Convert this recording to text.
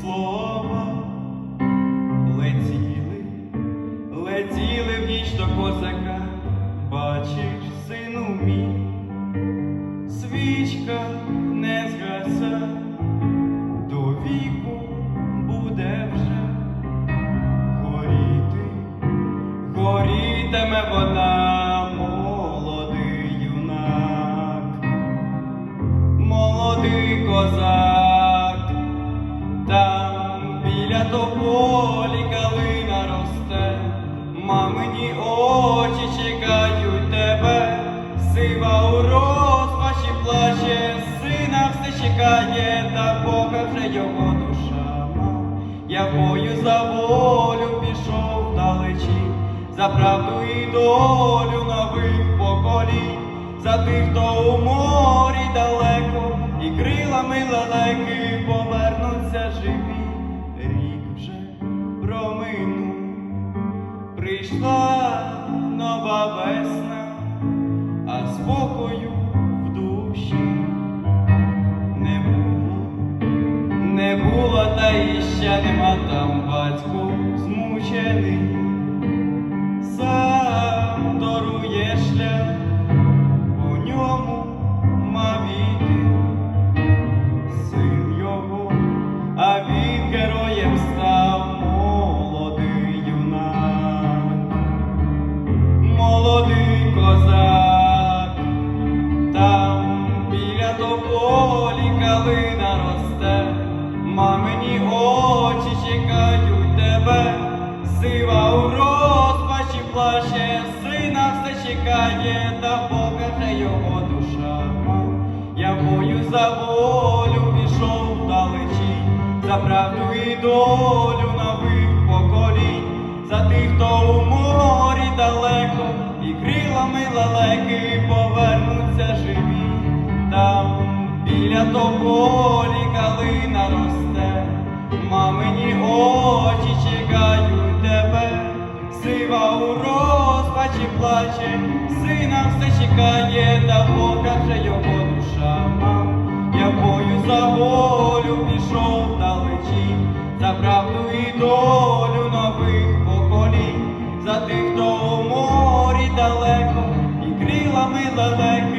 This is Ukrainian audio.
слова. Летіли, летіли в ніч до козака, бачиш, сину мій, свічка не згаса, до віку буде вже горіти, горітиме вона, молодий юнак, молодий козак, мамині очі чекають тебе, сива у розпачі плаче, сина все чекає, та Бога вже його душа. Я бою за волю пішов далечі, за правду і долю нових поколінь, за тих, хто у морі далеко, і крилами лелеки повернуться живі, прийшла нова весна, а спокою в душі не було. Не було та і ще нема там батько змучений, чекають тебе, сива у розпачі плаче, сина все чекає, та Бога вже його душа. Я бою за волю пішов вдалечі, за правду і долю нових поколінь, за тих, хто у морі далеко, і крилами лелеки повернуться живі, там біля тополі калина росте, мамині очі чекають тебе, сива у розпачі плаче, сина все чекає, та Бога вже його душа. Мав. Я бою за волю пішов вдалечі, за правду і долю нових поколінь, за тих, хто у морі далеко, і крилами лелеки